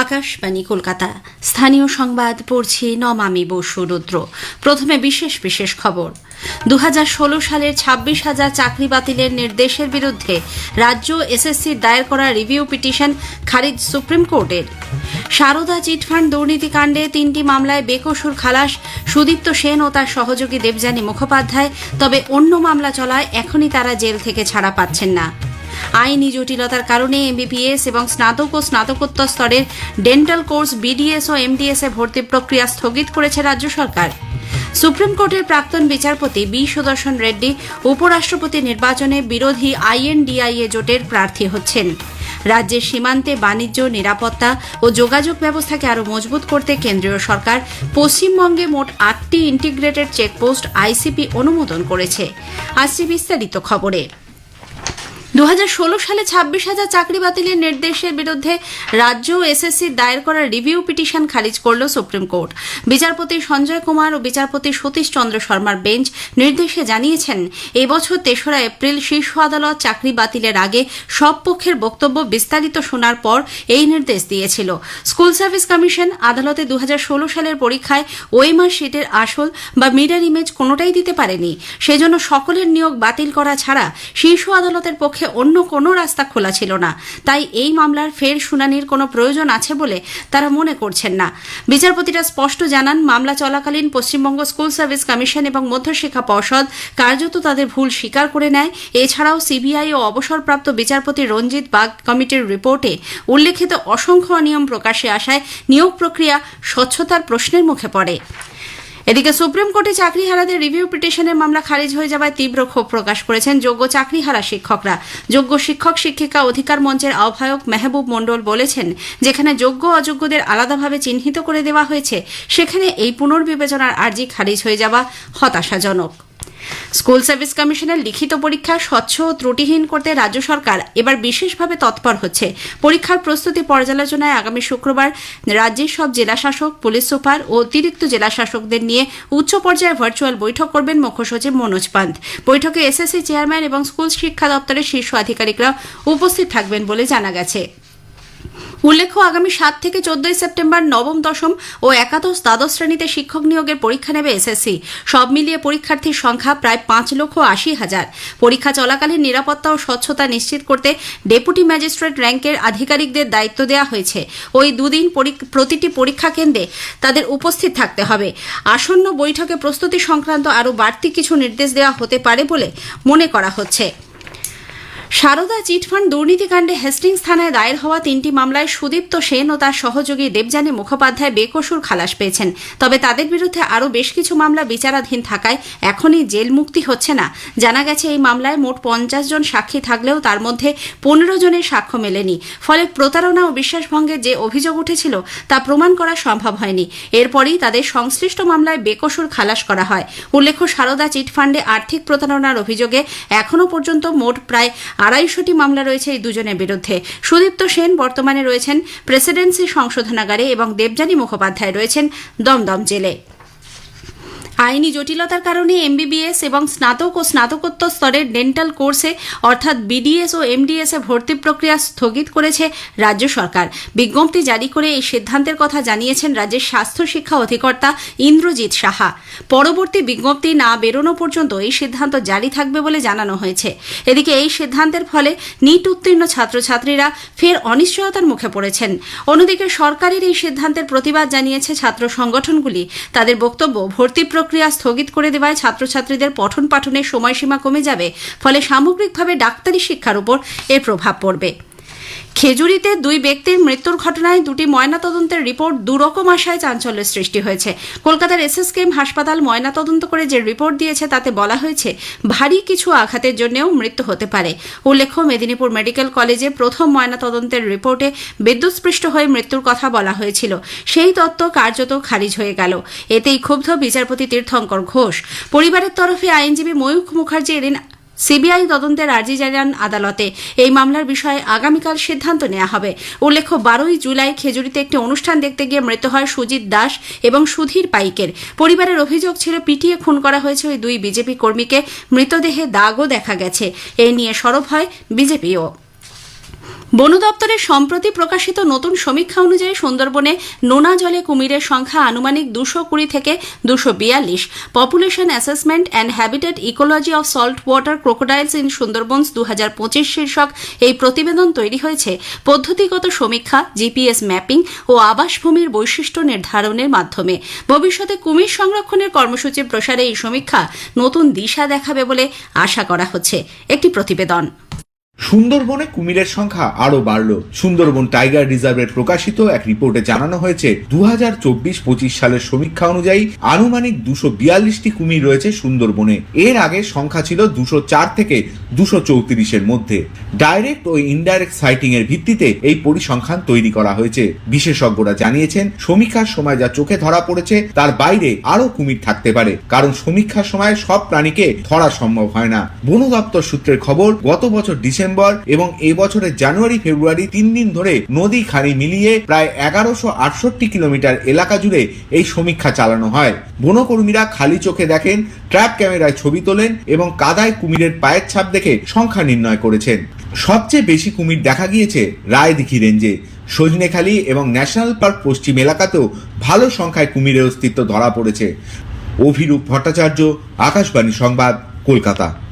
আকাশবাণী কলকাতা। স্থানীয় সংবাদ পড়ছি নমামি বসু রুদ্র। প্রথমে বিশেষ বিশেষ খবর। দু হাজার ষোলো সালের ছাব্বিশ হাজার চাকরি বাতিলের নির্দেশের বিরুদ্ধে রাজ্য এসএসসির দায়ের করা রিভিউ পিটিশন খারিজ সুপ্রিম কোর্টের। সারদা চিটফান্ড দুর্নীতিকাণ্ডে তিনটি মামলায় বেকসুর খালাস সুদীপ্ত সেন ও তার সহযোগী দেবযানী মুখোপাধ্যায়। তবে অন্য মামলা চলায় এখনই তারা জেল থেকে ছাড়া পাচ্ছেন না। আইনি জটিলতার কারণে এমবিবিএস এবং স্নাতক ও স্নাতকোত্তর স্তরের dental course B D S ও এমডিএস এ ভর্তি প্রক্রিয়া স্থগিত করেছে রাজ্য সরকার। সুপ্রিম কোর্টের প্রাক্তন বিচারপতি বি সুদর্শন রেড্ডি উপরাষ্ট্রপতি নির্বাচনে বিরোধী আইএনডিআইএ জোটের প্রার্থী হচ্ছেন। রাজ্যের সীমান্তে বাণিজ্য, নিরাপত্তা ও যোগাযোগ ব্যবস্থাকে আরও মজবুত করতে কেন্দ্রীয় সরকার পশ্চিমবঙ্গে মোট আটটি ইন্টিগ্রেটেড চেকপোস্ট আইসিপি অনুমোদন করেছে। আসছে বিস্তারিত খবরে। দু হাজার ষোলো সালে ছাব্বিশ হাজার চাকরি বাতিলের নির্দেশের বিরুদ্ধে রাজ্য এসএসসির দায়ের করা রিভিউ পিটিশন খারিজ করল সুপ্রিম কোর্ট। বিচারপতি সঞ্জয় কুমার ও বিচারপতি সতীশ চন্দ্র শর্মার বেঞ্চ নির্দেশে জানিয়েছেন এবছর তেসরা এপ্রিল শীর্ষ আদালত চাকরি বাতিলের আগে সব পক্ষের বক্তব্য বিস্তারিত শোনার পর এই নির্দেশ দিয়েছিল। স্কুল সার্ভিস কমিশন আদালতে দু হাজার ষোলো সালের পরীক্ষায় ওএমআর শিটের আসল বা মিরার ইমেজ কোনোটাই দিতে পারেনি। সেজন্য সকলের নিয়োগ বাতিল করা ছাড়া শীর্ষ আদালতের পক্ষে অন্য কোনো রাস্তা খোলা ছিল না। তাই এই মামলার ফের শুনানির কোনো প্রয়োজন আছে বলে তারা মনে করছেন না। বিচারপতিরা স্পষ্ট জানান, মামলা চলাকালীন পশ্চিমবঙ্গ স্কুল সার্ভিস কমিশন এবং মধ্যশিক্ষা পর্ষদ কার্যত তাদের ভুল স্বীকার করে নেয়। এছাড়াও সিবিআই ও অবসরপ্রাপ্ত বিচারপতি রঞ্জিত বাগ কমিটির রিপোর্টে উল্লেখিত অসংখ্য অনিয়ম প্রকাশে আসায় নিয়োগ প্রক্রিয়া স্বচ্ছতার প্রশ্নের মুখে পড়ে। এদিকে সুপ্রিম কোর্টে চাকরিহারাদের রিভিউ পিটিশনের মামলা খারিজ হয়ে যাওয়ায় তীব্র ক্ষোভ প্রকাশ করেছেন যোগ্য চাকরিহারা শিক্ষকরা। যোগ্য শিক্ষক, শিক্ষিকা, অধিকার মঞ্চের আহ্বায়ক মেহবুব মণ্ডল বলেছেন, যেখানে যোগ্য অযোগ্যদের আলাদাভাবে চিহ্নিত করে দেওয়া হয়েছে, সেখানে এই পুনর্বিবেচনার আর্জি খারিজ হয়ে যাওয়া হতাশাজনক। স্কুল সার্ভিস কমিশনের লিখিত পরীক্ষা স্বচ্ছ ও ত্রুটিহীন করতে রাজ্য সরকার এবার বিশেষভাবে তৎপর হচ্ছে। পরীক্ষার প্রস্তুতি পর্যালোচনায় আগামী শুক্রবার রাজ্যের সব জেলাশাসক, পুলিশ সুপার ও অতিরিক্ত জেলাশাসকদের নিয়ে উচ্চ পর্যায়ে ভার্চুয়াল বৈঠক করবেন মুখ্য সচিব মনোজ পান্ত। বৈঠকে এসএসসি চেয়ারম্যান এবং স্কুল শিক্ষা দপ্তরের শীর্ষ আধিকারিকরা উপস্থিত থাকবেন বলে জানা গেছে। উল্লেখ্য, আগামী সাত থেকে চোদ্দই সেপ্টেম্বর নবম দশম ও একাদশ দ্বাদশ শ্রেণীতে শিক্ষক নিয়োগের পরীক্ষা নেবে এসএসসি। সব মিলিয়ে পরীক্ষার্থীর সংখ্যা প্রায় পাঁচ লক্ষ আশি হাজার। পরীক্ষা চলাকালীন নিরাপত্তা ও স্বচ্ছতা নিশ্চিত করতে ডেপুটি ম্যাজিস্ট্রেট র্যাঙ্কের আধিকারিকদের দায়িত্ব দেওয়া হয়েছে। ওই দুদিন প্রতিটি পরীক্ষা কেন্দ্রে তাদের উপস্থিত থাকতে হবে। আসন্ন বৈঠকে প্রস্তুতি সংক্রান্ত আরও বাড়তি কিছু নির্দেশ দেওয়া হতে পারে বলে মনে করা হচ্ছে। সারদা চিটফান্ড দুর্নীতিকাণ্ডে হেস্টিংস থানায় দায়ের হওয়া তিনটি মামলায় সুদীপ্ত সেন ও তার সহযোগী দেবযানী মুখোপাধ্যায় বেকসুর খালাস পেয়েছেন। তবে তাদের বিরুদ্ধে আরও বেশ কিছু মামলা বিচারাধীন থাকায় এখনই জেল মুক্তি হচ্ছে না। জানা গেছে, এই মামলায় মোট পঞ্চাশ জন সাক্ষী থাকলেও তার মধ্যে পনেরো জনের সাক্ষ্য মেলেনি। ফলে প্রতারণা ও বিশ্বাসভঙ্গের যে অভিযোগ উঠেছিল তা প্রমাণ করা সম্ভব হয়নি। এরপরই তাদের সংশ্লিষ্ট মামলায় বেকসুর খালাস করা হয়। উল্লেখ্য, সারদা চিটফান্ডে আর্থিক প্রতারণার অভিযোগে এখনও পর্যন্ত মোট প্রায় আড়াইশোটি মামলা রয়েছে এই দুজনের বিরুদ্ধে। সুদীপ্ত সেন বর্তমানে রয়েছেন প্রেসিডেন্সি সংশোধনাগারে এবং দেবযানী মুখোপাধ্যায় রয়েছেন দমদম জেলে। আইনি জটিলতার কারণে এমবিবিএস এবং স্নাতক ও স্নাতকোত্তর স্তরের ডেন্টাল কোর্সে, অর্থাৎ বিডিএস ও এমডিএস এ ভর্তি প্রক্রিয়া স্থগিত করেছে রাজ্য সরকার। বিজ্ঞপ্তি জারি করে এই সিদ্ধান্তের কথা জানিয়েছেন রাজ্যের স্বাস্থ্য শিক্ষা অধিকর্তা ইন্দ্রজিৎ সাহা। পরবর্তী বিজ্ঞপ্তি না বেরোনো পর্যন্ত এই সিদ্ধান্ত জারি থাকবে বলে জানানো হয়েছে। এদিকে এই সিদ্ধান্তের ফলে নিট উত্তীর্ণ ছাত্রছাত্রীরা ফের অনিশ্চয়তার মুখে পড়েছেন। অন্যদিকে সরকারের এই সিদ্ধান্তের প্রতিবাদ জানিয়েছে ছাত্র সংগঠনগুলি। তাদের বক্তব্য, ভর্তি প্রক্রিয়া স্থগিত করে দেওয়ায় ছাত্রছাত্রীদের পঠন পাঠনের সময়সীমা কমে যাবে, ফলে সামগ্রিকভাবে ডাক্তারি শিক্ষার উপর এর প্রভাব পড়বে। খেজুরিতে দুই ব্যক্তির মৃত্যুর ঘটনায় দুটি ময়নাতদন্তের রিপোর্ট দুরকম আশায় চাঞ্চল্যের সৃষ্টি হয়েছে। কলকাতার এসএসকেএম হাসপাতাল ময়নাতদন্ত করে যে রিপোর্ট দিয়েছে তাতে বলা হয়েছে, ভারী কিছু আঘাতের জন্যও মৃত্যু হতে পারে। উল্লেখ্য, মেদিনীপুর মেডিকেল কলেজে প্রথম ময়নাতদন্তের রিপোর্টে বিদ্যুৎস্পৃষ্ট হয়ে মৃত্যুর কথা বলা হয়েছিল। সেই তত্ত্ব কার্যত খারিজ হয়ে গেল। এতেই ক্ষুব্ধ বিচারপতি তীর্থঙ্কর ঘোষ। পরিবারের তরফে আইনজীবী ময়ূখ মুখার্জি এদিন সিবিআই তদন্তের আর্জি জানান আদালতে। এই মামলার বিষয়ে আগামীকাল সিদ্ধান্ত নেওয়া হবে। উল্লেখ্য, বারোই জুলাই খেজুরিতে একটি অনুষ্ঠান দেখতে গিয়ে মৃত হয় সুজিত দাস এবং সুধীর পাইকের। পরিবারের অভিযোগ ছিল, পিটিয়ে খুন করা হয়েছে ওই দুই বিজেপি কর্মীকে। মৃতদেহে দাগও দেখা গেছে। এই নিয়ে সরব হয় বিজেপিও। বন দপ্তরের সম্প্রতি প্রকাশিত নতুন সমীক্ষা অনুযায়ী সুন্দরবনে নোনা জলে কুমিরের সংখ্যা আনুমানিক দুশো কুড়ি থেকে দুশো বিয়াল্লিশ। Population assessment and habitat ecology of salt water crocodiles in Sundarbans দু হাজার পঁচিশ শীর্ষক এই প্রতিবেদন তৈরি হয়েছে। পদ্ধতিগত সমীক্ষা জিপিএস ম্যাপিং ও আবাসভূমির বৈশিষ্ট্য নির্ধারণের মাধ্যমে। ভবিষ্যতে কুমির সংরক্ষণের কর্মসূচির প্রসারে এই সমীক্ষা নতুন দিশা দেখাবে বলে আশা করা হচ্ছে। একটি প্রতিবেদন। সুন্দরবনে কুমিরের সংখ্যা আরও বাড়ল। সুন্দরবন টাইগার রিজার্ভের প্রকাশিত এক রিপোর্টে জানানো হয়েছে দু হাজার চব্বিশ পঁচিশ সালের সমীক্ষা অনুযায়ী আনুমানিক দুশো বিয়াল্লিশটি কুমির রয়েছে সুন্দরবনে। এর আগে সংখ্যা ছিল দুশো চার থেকে দুশো চৌত্রিশের মধ্যে। ডাইরেক্ট ও ইনডাইরেক্ট সাইটিং এর ভিত্তিতে এই পরিসংখ্যান তৈরি করা হয়েছে। বিশেষজ্ঞরা জানিয়েছেন, সমীক্ষার সময় যা চোখে ধরা পড়েছে, তার বাইরে আরও কুমির থাকতে পারে। কারণ সমীক্ষার সময় সব প্রাণীকে ধরা সম্ভব হয় না। বন দপ্তর সূত্রের খবর, গত বছর ডিসেম্বর এবং এই বছরের জানুয়ারি ফেব্রুয়ারি তিন দিন ধরে নদী খাড়ি মিলিয়ে প্রায় এগারোশো আটষট্টি কিলোমিটার এলাকা জুড়ে এই সমীক্ষা চালানো হয়। বনকর্মীরা খালি চোখে দেখেন, ট্র্যাপ ক্যামেরায় ছবি তোলেন এবং কাদায় কুমিরের পায়ের ছাপ দেখে সংখ্যা নির্ণয় করেছেন। সবচেয়ে বেশি কুমির দেখা গিয়েছে রায়দিঘি রেঞ্জে। সজনেখালি এবং ন্যাশনাল পার্ক পশ্চিম এলাকাতেও ভালো সংখ্যায় কুমিরের অস্তিত্ব ধরা পড়েছে। অভিরূপ ভট্টাচার্য, আকাশবাণী সংবাদ, কলকাতা।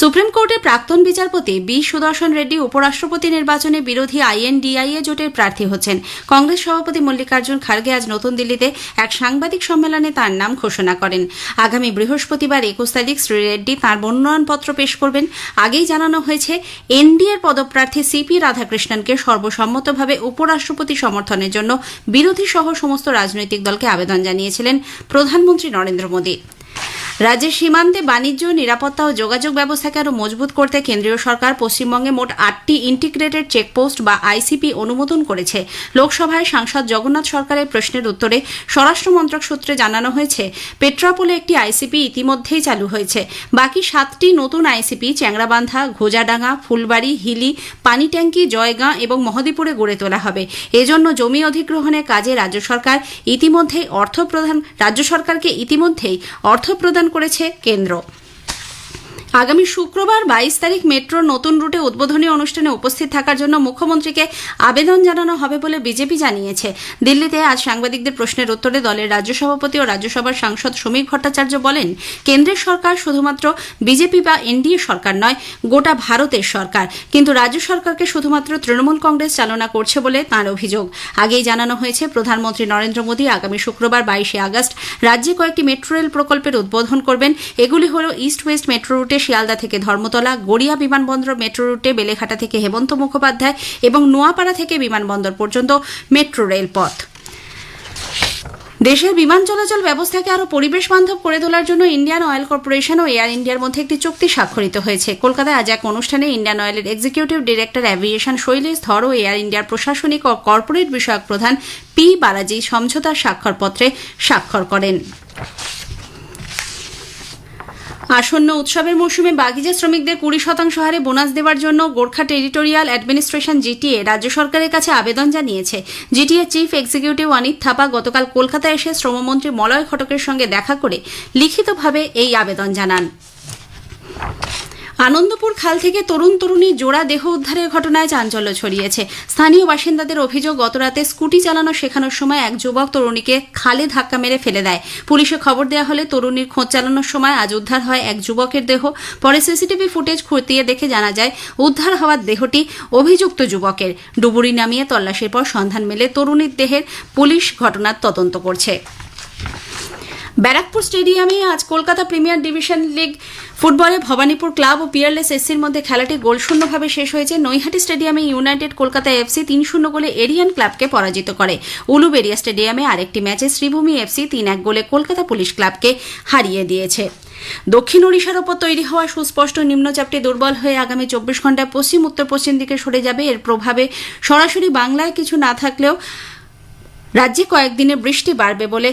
সুপ্রিম কোর্টের প্রাক্তন বিচারপতি বি সুদর্শন রেড্ডি উপরাষ্ট্রপতি নির্বাচনে বিরোধী আইএনডিআইএ জোটের প্রার্থী হচ্ছেন। কংগ্রেস সভাপতি মল্লিকার্জুন খার্গে আজ নতুন দিল্লিতে এক সাংবাদিক সম্মেলনে তার নাম ঘোষণা করেন। আগামী বৃহস্পতিবার একুশ তারিখ শ্রী রেড্ডি তাঁর মনোনয়নপত্র পেশ করবেন। আগেই জানানো হয়েছে, এনডিএর পদপ্রার্থী সিপি রাধাকৃষ্ণনকে সর্বসম্মতভাবে উপরাষ্ট্রপতি সমর্থনের জন্য বিরোধী সহ সমস্ত রাজনৈতিক দলকে আবেদন জানিয়েছিলেন প্রধানমন্ত্রী নরেন্দ্র মোদী। রাজ্যের সীমান্তে বাণিজ্য, নিরাপত্তা ও যোগাযোগ ব্যবস্থাকে আরও মজবুত করতে কেন্দ্রীয় সরকার পশ্চিমবঙ্গে মোট আটটি ইন্টিগ্রেটেড চেকপোস্ট বা আইসিপি অনুমোদন করেছে। লোকসভায় সাংসদ জগন্নাথ সরকারের প্রশ্নের উত্তরে স্বরাষ্ট্র মন্ত্রক সূত্রে জানানো হয়েছে, পেট্রাপোলে একটি আইসিপি ইতিমধ্যেই চালু হয়েছে। বাকি সাতটি নতুন আইসিপি চ্যাংরাবান্ধা, ঘোজাডাঙ্গা, ফুলবাড়ি, হিলি, পানিট্যাঙ্কি, জয়গাঁ এবং মহদীপুরে গড়ে তোলা হবে। এজন্য জমি অধিগ্রহণের কাজে রাজ্য সরকার ইতিমধ্যেই অর্থ প্রদান রাজ্য সরকারকে ইতিমধ্যেই অর্থ প্রদান করেছে কেন্দ্র। আগামী শুক্রবার বাইশ তারিখ মেট্রোর নতুন রুটে উদ্বোধনী অনুষ্ঠানে উপস্থিত থাকার জন্য মুখ্যমন্ত্রীকে আবেদন জানানো হবে বলে বিজেপি জানিয়েছে। দিল্লিতে আজ সাংবাদিকদের প্রশ্নের উত্তরে দলের রাজ্য সভাপতি ও রাজ্যসভার সাংসদ শ্রমিক ভট্টাচার্য বলেন, কেন্দ্রের সরকার শুধুমাত্র বিজেপি বা এনডিএ সরকার নয়, গোটা ভারতের সরকার। কিন্তু রাজ্য সরকারকে শুধুমাত্র তৃণমূল কংগ্রেস চালনা করছে বলে তাঁর অভিযোগ। আগেই জানানো হয়েছে, প্রধানমন্ত্রী নরেন্দ্র মোদী আগামী শুক্রবার বাইশে আগস্ট রাজ্যে কয়েকটি মেট্রো রেল প্রকল্পের উদ্বোধন করবেন। এগুলি হল ইস্ট ওয়েস্ট মেট্রো রুটে শিয়ালদা থেকে ধর্মতলা, গড়িয়া বিমানবন্দর, মেট্রো রুটে বেলেঘাটা থেকে হেমন্ত মুখোপাধ্যায় এবং নোয়াপাড়া থেকে বিমানবন্দর পর্যন্ত মেট্রো রেলপথ। দেশের বিমান চলাচল ব্যবস্থাকে আরও পরিবেশ বান্ধব করে তোলার জন্য ইন্ডিয়ান অয়েল কর্পোরেশন ও এয়ার ইন্ডিয়ার মধ্যে একটি চুক্তি স্বাক্ষরিত হয়েছে। কলকাতায় আজ এক অনুষ্ঠানে ইন্ডিয়ান অয়েলের এক্সিকিউটিভ ডিরেক্টর, অ্যাভিয়েশন শৈলেশ ধর ও এয়ার ইন্ডিয়ার প্রশাসনিক ও কর্পোরেট বিষয়ক প্রধান পি বালাজি সমঝোতার স্বাক্ষরপত্রে স্বাক্ষর করেন। আসন্ন উৎসবের মৌসুমে বাগিচা শ্রমিকদের কুড়ি শতাংশ হারে বোনাস দেওয়ার জন্য গোর্খা টেরিটোরিয়াল অ্যাডমিনিস্ট্রেশন জিটিএ রাজ্য সরকারের কাছে আবেদন জানিয়েছে। GTA chief executive Anit Thapa গতকাল কলকাতায় এসে শ্রমমন্ত্রী মলয় ঘটকের সঙ্গে দেখা করে লিখিতভাবে এই আবেদন জানান। আনন্দপুর খাল থেকে তরুণ তরুণী জোড়া দেহ উদ্ধারের ঘটনায় চাঞ্চল্য ছড়িয়েছে। স্থানীয় বাসিন্দাদের অভিযোগ গতরাতে স্কুটি চালানো শেখানোর সময় এক যুবক তরুণীকে খালে ধাক্কা মেরে ফেলে দেয়। পুলিশে খবর দেওয়া হলে তরুণীর খোঁজ চালানোর সময় আজ উদ্ধার হয় এক যুবকের দেহ। পরে সিসিটিভি ফুটেজ খতিয়ে দেখে জানা যায়, উদ্ধার হওয়ার দেহটি অভিযুক্ত যুবকের। ডুবুরি নামিয়ে তল্লাশির পর সন্ধান মেলে তরুণীর দেহের পুলিশ ঘটনার তদন্ত করছে। ব্যারাকপুর স্টেডিয়ামে আজ কলকাতা প্রিমিয়ার ডিভিশন লিগ ফুটবলে ভবানীপুর ক্লাব ও পিয়ারলেস এসসির মধ্যে খেলাটি গোলশূন্যভাবে শেষ হয়েছে। নৈহাটি স্টেডিয়ামে ইউনাইটেড কলকাতা এফসি তিন শূন্য গোলে এরিয়ান ক্লাবকে পরাজিত করে। উলুবেরিয়া স্টেডিয়ামে আরেকটি ম্যাচে শ্রীভূমি এফসি তিন এক গোলে কলকাতা পুলিশ ক্লাবকে হারিয়ে দিয়েছে। দক্ষিণ ওড়িশার ওপর তৈরি হওয়া সুস্পষ্ট নিম্নচাপটি দুর্বল হয়ে আগামী চব্বিশ ঘন্টায় পশ্চিম, উত্তর, পশ্চিম দিকে সরে যাবে। এর প্রভাবে সরাসরি বাংলায় কিছু না থাকলেও রাজ্যে কয়েকদিনে বৃষ্টি বাড়বে বলে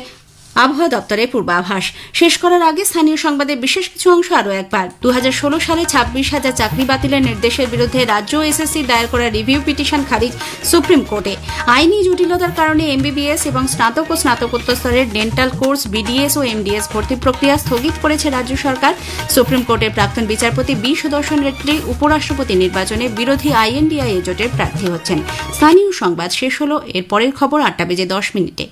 আবহাওয়া দপ্তরের পূর্বাভাস। শেষ করার আগে স্থানীয় সংবাদের বিশেষ কিছু অংশ আরও একবার। দু হাজার ষোলো সালে ছাব্বিশ হাজার চাকরি বাতিলের নির্দেশের বিরুদ্ধে রাজ্য এসএসসি দায়ের করা রিভিউ পিটিশন খারিজ সুপ্রিম কোর্টে। আইনি জটিলতার কারণে এমবিবিএস এবং স্নাতক ও স্নাতকোত্তর স্তরের ডেন্টাল কোর্স, বিডিএস ও এমডিএস ভর্তি প্রক্রিয়া স্থগিত করেছে রাজ্য সরকার। সুপ্রিম কোর্টের প্রাক্তন বিচারপতি বি সুদর্শন রেড্ডি, উপরাষ্ট্রপতি নির্বাচনে বিরোধী আইএনডিআই জোটের প্রার্থী হচ্ছেন। স্থানীয় সংবাদ শেষ হলো এর পরের খবর আটটা বেজে দশ মিনিটে।